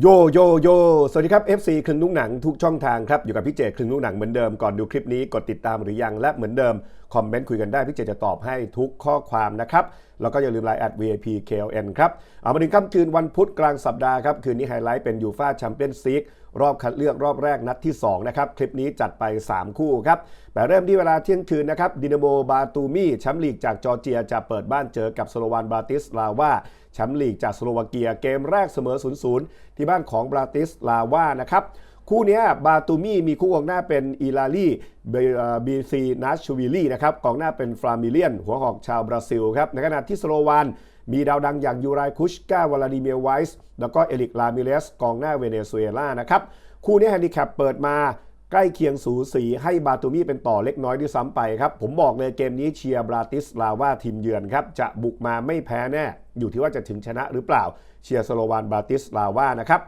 โยโยโย สวัสดีครับ FC คลึงนุ่งหนังทุกช่องทางครับ อยู่กับพี่เจคลึงนุ่งหนังเหมือนเดิมก่อนดูคลิปนี้กดติดตามหรือยังและเหมือนเดิม คอมเมนต์คุยกันได้พี่เจจะตอบให้ทุกข้อความนะครับ แล้วก็อย่าลืมไลน์แอด VIP KLN ครับ เอามาถึงค่ำคืนวันพุธกลางสัปดาห์ครับ คืนนี้ไฮไลท์เป็นยูฟาแชมเปี้ยนซีกรอบคัดเลือกรอบแรกนัดที่ 2 นะครับ คลิปนี้จัดไป 3 คู่ครับแต่เริ่มที่เวลาเที่ยงคืนนะครับดินาโมบาตูมีแชมป์ลีกจากจอร์เจียจะเปิดบ้านเจอกับสโลวานบราติสลาวาแชมป์ลีกจากสโลวาเกียเกมแรกเสมอ 0-0 ที่บ้านของบราติสลาวานะครับ คู่นี้บาตูมี่มีคู่กองหน้าเป็นอีลาลีบีซีนัชชูวิลี่นะครับกองหน้าเป็นฟรามิเลียน หัวหอกชาวบราซิลครับในขณะที่สโลวานมีดาวดังอย่างยูไรคุชกาวลาดิเมียร์ไวส์แล้วก็เอลิกลามิเลสกองหน้าเวเนซุเอลานะครับคู่นี้แฮนดิแคปเปิดมาใกล้เคียงสูสีให้บาตูมี่เป็นต่อเล็กน้อยด้วยซ้ำไปครับ ผมบอกเลยเกมนี้เชียร์บราติสลาว่าทีมเยือนครับ จะบุกมาไม่แพ้แน่ อยู่ที่ว่าจะถึงชนะหรือเปล่าเชียร์สโลวานบราติสลาว่านะครับ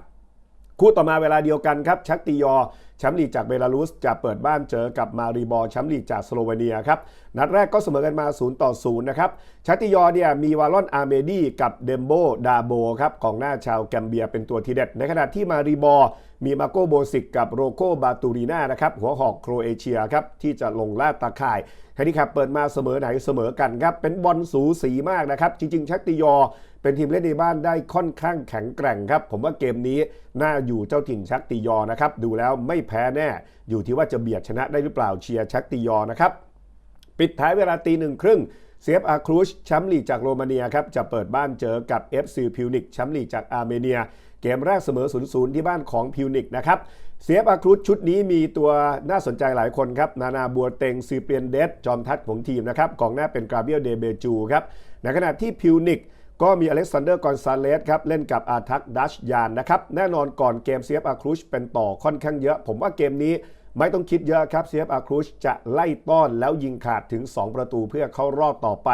คู่ต่อมาเวลาเดียวกันครับ ชักติยอแชมป์ลีกจากเบลารุสจะเปิดบ้านเจอกับมารีบอแชมป์ลีกจากสโลเวเนียครับ นัดแรกก็เสมอกันมา 0 ต่อ 0 นะครับ ชักติยอเนี่ยมีวาลอนอาร์เมดีกับเดมโบดาโบครับกองหน้าชาวแกมเบียเป็นตัวทีเด็ด ในขณะที่มารีบอมีมาโกโบซิกกับโรโกบาตูรีนานะครับหัวหอกโครเอเชียครับที่จะลงลาดตาข่ายแฮนดิแคปเปิดมาเสมอไหนเสมอกันครับเป็นบอลสูสีมากนะครับจริงๆ ชักติยอ เป็นทีมเล่นในบ้านได้ค่อนข้างแข็งแกร่งครับ ผมว่าเกมนี้น่าอยู่เจ้าถิ่นชักติยอนะครับ ดูแล้วไม่แพ้แน่ อยู่ที่ว่าจะเบียดชนะได้หรือเปล่าเชียร์ชักติยอนะครับ ปิดท้ายเวลาตีหนึ่งครึ่งเซฟอาครูชแชมป์ลีกจากโรมาเนียครับจะเปิดบ้านเจอกับ FC พิวนิกแชมป์ลีกจากอาร์เมเนีย เกมแรกเสมอ 0-0 ที่บ้านของพิวนิกนะครับเซฟอาครูชชุดนี้มีตัวน่าสนใจหลายคนครับ นานาบัวเต็งซีเปียนเดสจอมทัพของทีมนะครับกองหน้าเป็นกราเบียลเดเบจูครับในขณะที่พิวนิก ก็มีอเล็กซานเดอร์กอนซาเลสครับเล่นกับอาทักดัชยานนะครับแน่นอนก่อนเกมเซียฟอาครูชเป็นต่อค่อนข้างเยอะ ผมว่าเกมนี้ไม่ต้องคิดเยอะครับเซียฟอาครูชจะไล่ต้อนแล้วยิงขาดถึง 2 ประตูเพื่อเข้ารอบต่อไป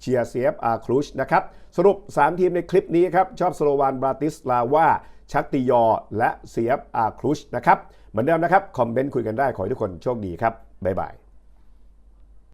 เชียร์เซียฟอาครูชนะครับสรุป 3 ทีมในคลิปนี้ครับชอบสโลวานบราติสลาวาชักติยอ และเซียฟอาครูชนะครับเหมือนเดิมนะครับ คอมเมนต์คุยกันได้ขอให้ทุกคนโชคดีครับบ๊ายบาย